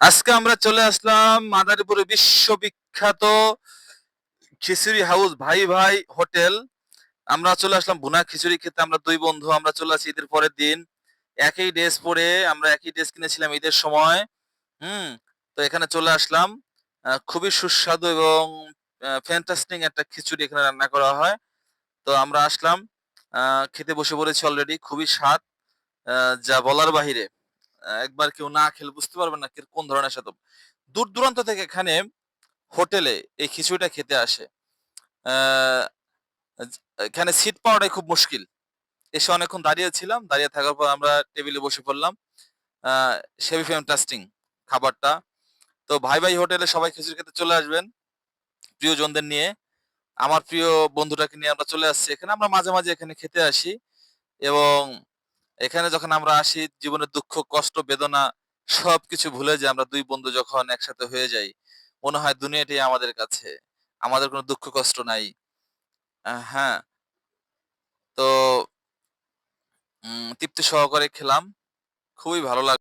আজকে আমরা চলে আসলাম মাদারীপুরে বিশ্ববিখ্যাত খিচুড়ি হাউস ভাই ভাই হোটেল। আমরা চলে আসলাম ভুনা খিচুড়ি খেতে। আমরা দুই বন্ধু, আমরা চলে আসি ঈদের পরের দিন। একই ড্রেস পরে আমরা একই ড্রেস কিনেছিলাম ঈদের সময়। হুম, তো এখানে চলে আসলাম। খুবই সুস্বাদু এবং ফ্যান্টাস্টিং একটা খিচুড়ি এখানে রান্না করা হয়। তো আমরা আসলাম। খেতে বসে পড়েছি অলরেডি খুবই স্বাদ। যা বলার বাহিরে। একবার কেউ না খেলে বুঝতে পারবেন না কোন ধরনের স্বাদ দূর দূরান্ত থেকে এখানে হোটেলে এই খিচুড়িটা খেতে আসে। এখানে সিট পাওয়াটাই খুব মুশকিল। এসে অনেকক্ষণ দাঁড়িয়ে ছিলাম দাঁড়িয়ে থাকার পর আমরা টেবিলে বসে পড়লাম। সেভি ফ্যান্টাস্টিং খাবারটা। তো ভাই ভাই হোটেলে সবাই খিচুড়ি খেতে চলে আসবেন, প্রিয়জনদের নিয়ে। আমার প্রিয় বন্ধুটাকে নিয়ে আমরা চলে আসছি এখানে। আমরা মাঝে মাঝে এখানে খেতে আসি এবং এখানে যখন আমরা আসি জীবনের দুঃখ, কষ্ট, বেদনা সবকিছু ভুলে যে আমরা দুই বন্ধু যখন একসাথে হয়ে যাই, মনে হয় দুনিয়াটাই আমাদের কাছে। আমাদের কোনো দুঃখ, কষ্ট নাই। হ্যাঁ। তো তৃপ্তি সহকারে খেলাম। খুবই ভালো লাগল